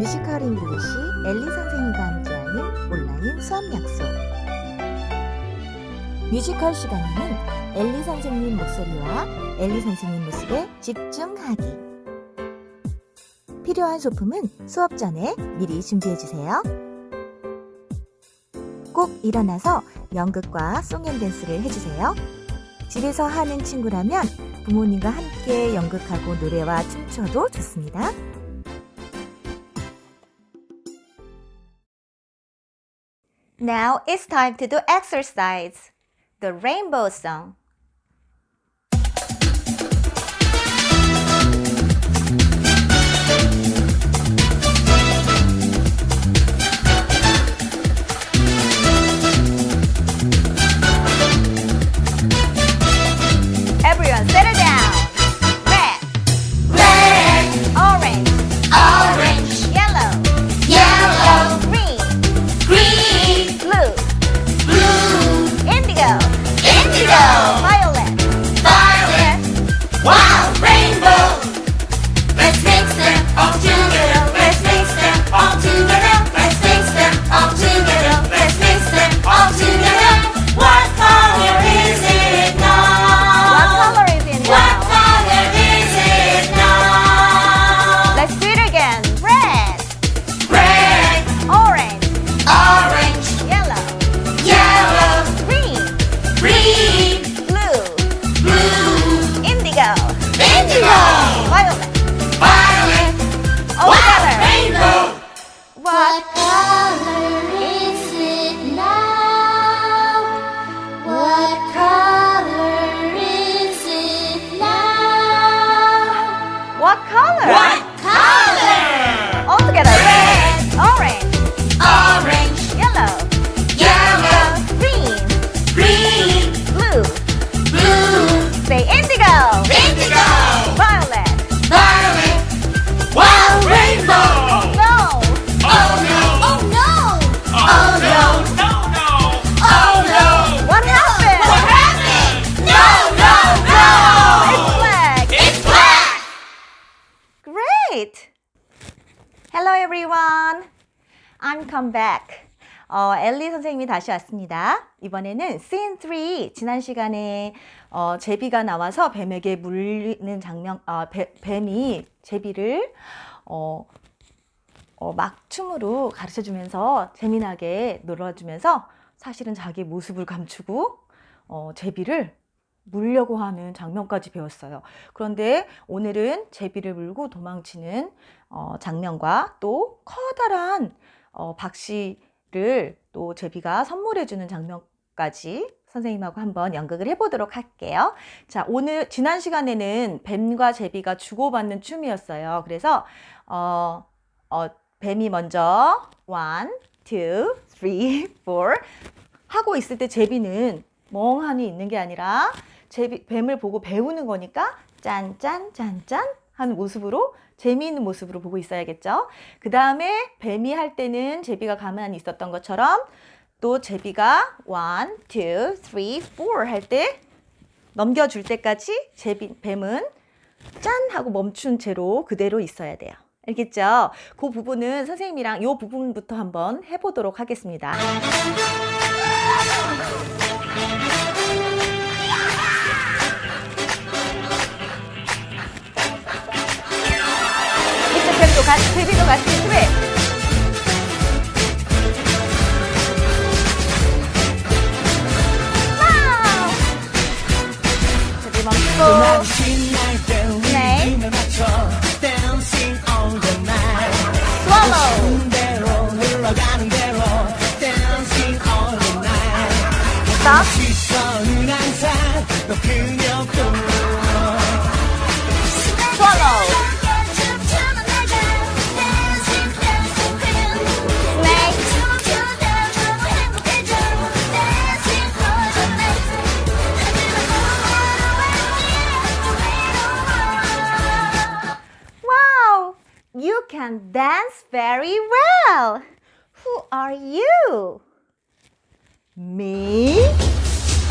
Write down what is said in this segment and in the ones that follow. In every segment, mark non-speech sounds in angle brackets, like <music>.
뮤지컬 잉글리시 엘리 선생님과 함께하는 온라인 수업 약속. 뮤지컬 시간에는 엘리 선생님 목소리와 엘리 선생님 모습에 집중하기. 필요한 소품은 수업 전에 미리 준비해 주세요. 꼭 일어나서 연극과 송앤댄스를 해주세요. 집에서 하는 친구라면 부모님과 함께 연극하고 노래와 춤춰도 좋습니다. Now it's time to do exercise. The rainbow song. What? I'm come back. 어, 엘리 선생님이 다시 왔습니다. 이번에는 scene 3 지난 시간에 어, 제비가 나와서 뱀에게 물리는 장면, 어, 배- 뱀이 제비를 어, 어, 막춤으로 가르쳐 주면서 재미나게 놀아주면서 사실은 자기 모습을 감추고 어, 제비를 물려고 하는 장면까지 배웠어요. 그런데 오늘은 제비를 물고 도망치는 어, 장면과 또 커다란 어, 박씨를 또 제비가 선물해주는 장면까지 선생님하고 한번 연극을 해보도록 할게요. 자, 오늘 지난 시간에는 뱀과 제비가 주고받는 춤이었어요. 그래서 어, 어, 뱀이 먼저 one, two, three, four 하고 있을 때 제비는 멍하니 있는 게 아니라 제비, 뱀을 보고 배우는 거니까 짠짠 짠짠 하는 모습으로 재미있는 모습으로 보고 있어야겠죠. 그 다음에 뱀이 할 때는 제비가 가만히 있었던 것처럼 또 제비가 one, two, three, four 할때 넘겨줄 때까지 제비, 뱀은 짠 하고 멈춘 채로 그대로 있어야 돼요. 알겠죠? 그 부분은 선생님이랑 이 부분부터 한번 해보도록 하겠습니다. 같이, 제비도 같이 트랩. 와우! 제비 멈추고. 신날 때 네. 리듬에 맞춰 Dancing can dance very well. Who are you? Me?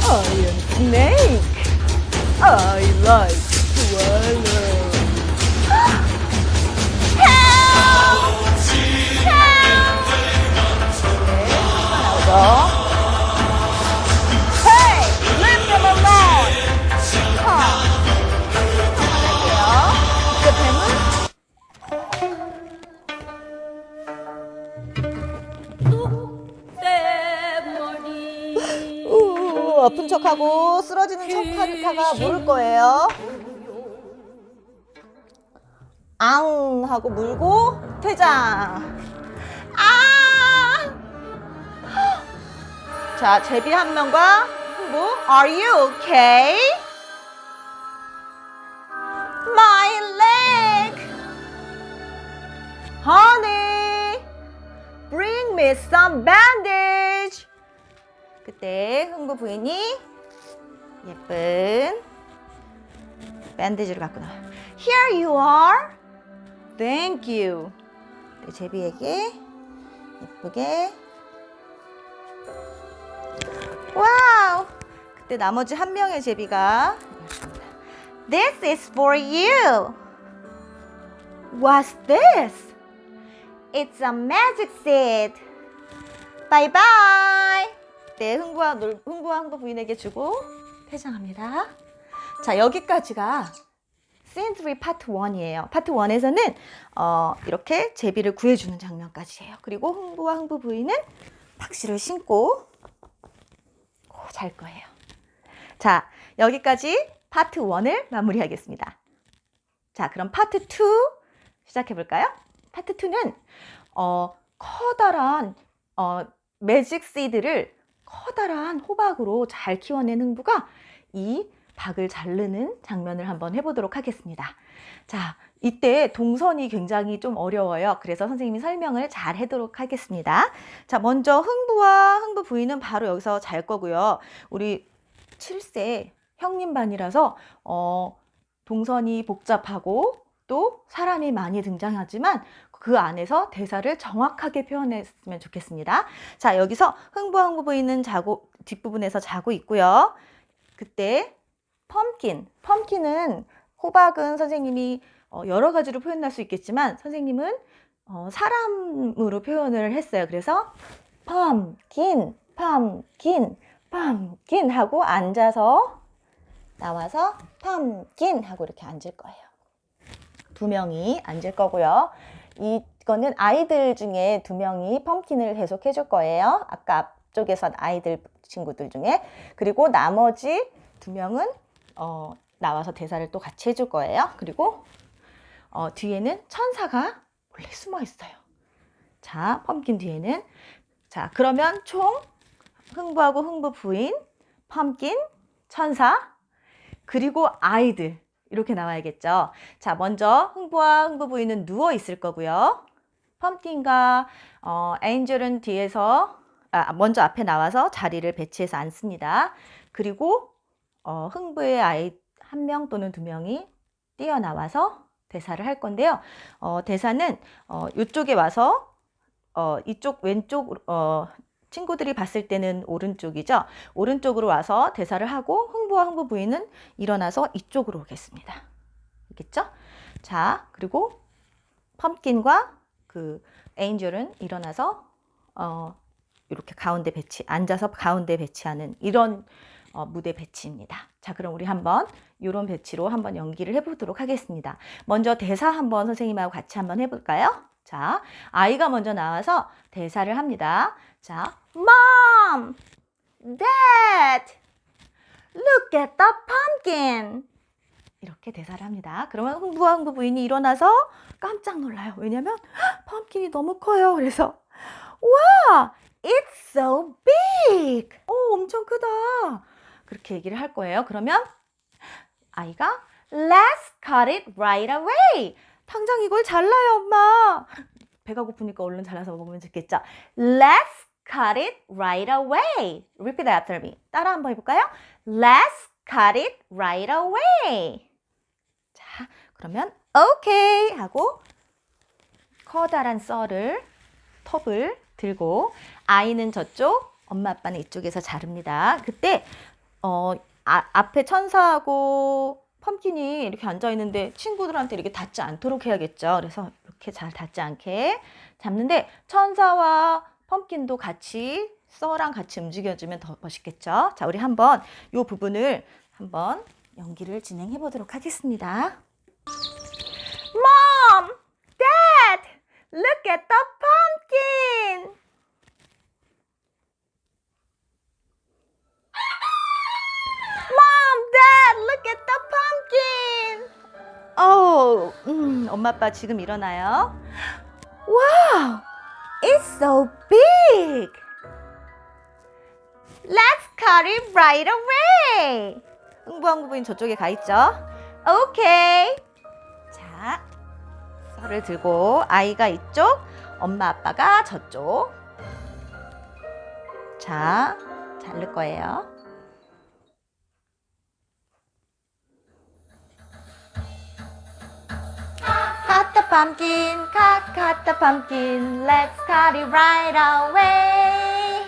I am snake. I like swallow. <gasps> Help! Help! 엎은 척하고 쓰러지는 척하다가 물을 거예요. 앙 하고 물고 퇴장. 아! 자, 제비 한 명과 흥부. Are you okay? My leg. Honey, bring me some bandage. 그때 흥부 부인이 예쁜 밴드지를 갖고 나와요. Here you are. Thank you. 네, 제비에게 예쁘게. 와우. 그때 나머지 한 명의 제비가 This is for you. What's this? It's a magic seed. Bye bye. 네, 흥부와 놀, 흥부와 흥부 부인에게 주고 퇴장합니다. 자, 여기까지가 씬3 파트 1이에요. 파트 1에서는 어, 이렇게 제비를 구해주는 장면까지예요. 그리고 흥부와 흥부 부인은 박씨를 신고 오, 잘 거예요. 자, 여기까지 파트 1을 마무리하겠습니다. 자, 그럼 파트 2 시작해 볼까요? 파트 2는 어, 커다란 어, 매직 시드를 커다란 호박으로 잘 키워낸 흥부가 이 박을 자르는 장면을 한번 해보도록 하겠습니다. 자, 이때 동선이 굉장히 좀 어려워요. 그래서 선생님이 설명을 잘 해도록 하겠습니다. 자, 먼저 흥부와 흥부 부인은 바로 여기서 잘 거고요. 우리 7세 형님 반이라서 어, 동선이 복잡하고 또 사람이 많이 등장하지만 그 안에서 대사를 정확하게 표현했으면 좋겠습니다. 자, 여기서 흥부와 흥부 부인은 자고 뒷부분에서 자고 있고요. 그때 펌킨, 펌킨은 호박은 선생님이 어, 여러 가지로 표현할 수 있겠지만 선생님은 어, 사람으로 표현을 했어요. 그래서 펌킨, 펌킨, 펌킨 하고 앉아서 나와서 펌킨 하고 이렇게 앉을 거예요. 두 명이 앉을 거고요. 이거는 아이들 중에 두 명이 펌킨을 계속 해줄 거예요. 아까 앞쪽에서 아이들 친구들 중에. 그리고 나머지 두 명은 어, 나와서 대사를 또 같이 해줄 거예요. 그리고 어, 뒤에는 천사가 원래 숨어 있어요. 자, 펌킨 뒤에는 자, 그러면 총 흥부하고 흥부 부인, 펌킨, 천사, 그리고 아이들 이렇게 나와야겠죠. 자, 먼저 흥부와 흥부 부인은 누워 있을 거고요. 펌킨과 어, 엔젤은 뒤에서 아, 먼저 앞에 나와서 자리를 배치해서 앉습니다. 그리고 어, 흥부의 아이 한 명 또는 두 명이 뛰어나와서 대사를 할 건데요. 어, 대사는 어, 이쪽에 와서 어, 이쪽 왼쪽 어, 친구들이 봤을 때는 오른쪽이죠. 오른쪽으로 와서 대사를 하고 흥부와 흥부 부인은 일어나서 이쪽으로 오겠습니다. 알겠죠? 자, 그리고 펌킨과 그 에인젤은 일어나서 어, 이렇게 가운데 배치, 앉아서 가운데 배치하는 이런 어, 무대 배치입니다. 자, 그럼 우리 한번 이런 배치로 한번 연기를 해보도록 하겠습니다. 먼저 대사 한번 선생님하고 같이 한번 해볼까요? 자, 아이가 먼저 나와서 대사를 합니다. 자, Mom, Dad, look at the pumpkin. 이렇게 대사를 합니다. 그러면 흥부와 흥부 부인이 일어나서 깜짝 놀라요. 왜냐면 펌킨이 너무 커요. 그래서 와, it's so big. 오, 엄청 크다. 그렇게 얘기를 할 거예요. 그러면 아이가 Let's cut it right away. 당장 이걸 잘라요, 엄마. 배가 고프니까 얼른 잘라서 먹으면 좋겠죠. Let's cut it right away. Repeat after me. 따라 한번 해볼까요? Let's cut it right away. 자, 그러면 okay 하고 커다란 썰을 톱을 들고 아이는 저쪽, 엄마 아빠는 이쪽에서 자릅니다. 그때 어, 아, 앞에 천사하고 펌킨이 이렇게 앉아 있는데 친구들한테 이렇게 닿지 않도록 해야겠죠. 그래서 이렇게 잘 닿지 않게 잡는데 천사와 펌킨도 같이 써랑 같이 움직여주면 더 멋있겠죠. 자, 우리 한번 이 부분을 한번 연기를 진행해 보도록 하겠습니다. Mom, Dad, look at the 엄마 아빠 지금 일어나요. Wow, it's so big. Let's cut it right away. 흥부한 부인 저쪽에 가 있죠. 오케이. 자, 썰을 들고 아이가 이쪽, 엄마 아빠가 저쪽. 자, 자를 거예요. Pumpkin, cut, cut the pumpkin, let's cut it right away.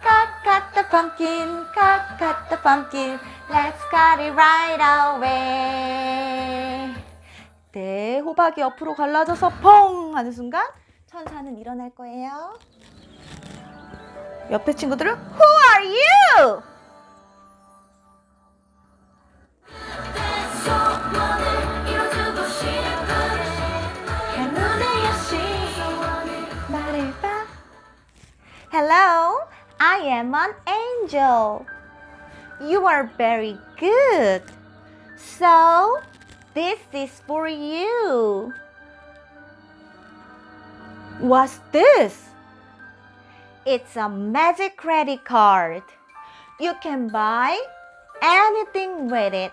Cut, cut the pumpkin, cut, cut the pumpkin, let's cut it right away. 네, 호박이 옆으로 갈라져서 펑 하는 순간 천사는 일어날 거예요. 옆에 친구들은 Who are you? Hello, I am an angel. You are very good. So, this is for you. What's this? It's a magic credit card. You can buy anything with it.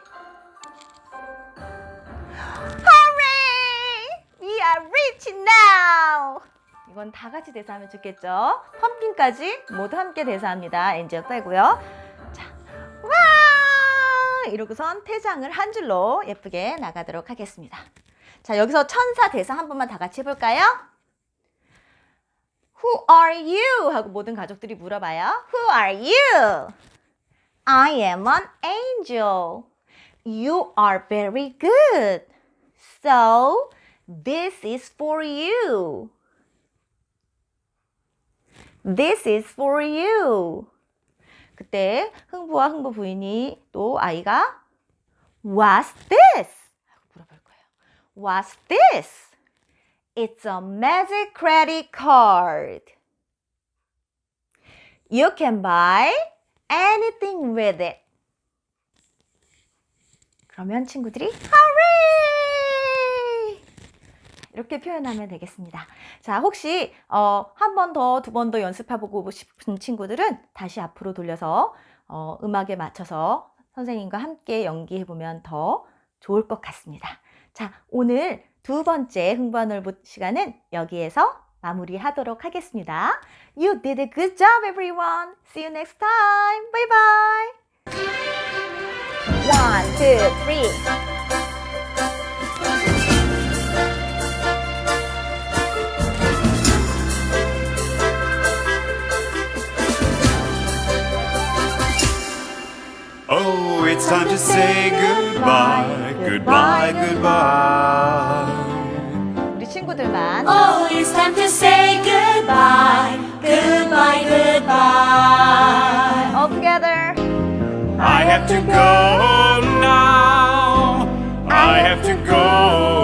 Hooray! We are rich now! 이건 다 같이 대사하면 좋겠죠? 펌킨까지 모두 함께 대사합니다. 엔젤 빼고요. 자, 와! 이러고선 퇴장을 한 줄로 예쁘게 나가도록 하겠습니다. 자, 여기서 천사 대사 한 번만 다 같이 해볼까요? Who are you? 하고 모든 가족들이 물어봐요. Who are you? I am an angel. You are very good. So, this is for you. This is for you. 그때 흥부와 흥부 부인이 또 아이가 What's this? 하고 물어볼 거예요. What's this? It's a magic credit card. You can buy anything with it. 그러면 친구들이 Hooray! 이렇게 표현하면 되겠습니다. 자, 혹시 어, 한 번 더, 두 번 더 연습해보고 싶은 친구들은 다시 앞으로 돌려서 어, 음악에 맞춰서 선생님과 함께 연기해보면 더 좋을 것 같습니다. 자, 오늘 두 번째 흥부한 놀부 시간은 여기에서 마무리하도록 하겠습니다. You did a good job, everyone. See you next time. Bye bye. One, two, three. Oh, it's time to say goodbye, goodbye, goodbye. 우리 친구들만 Oh, it's time to say goodbye, goodbye, goodbye. all together. I have to go now. I have to go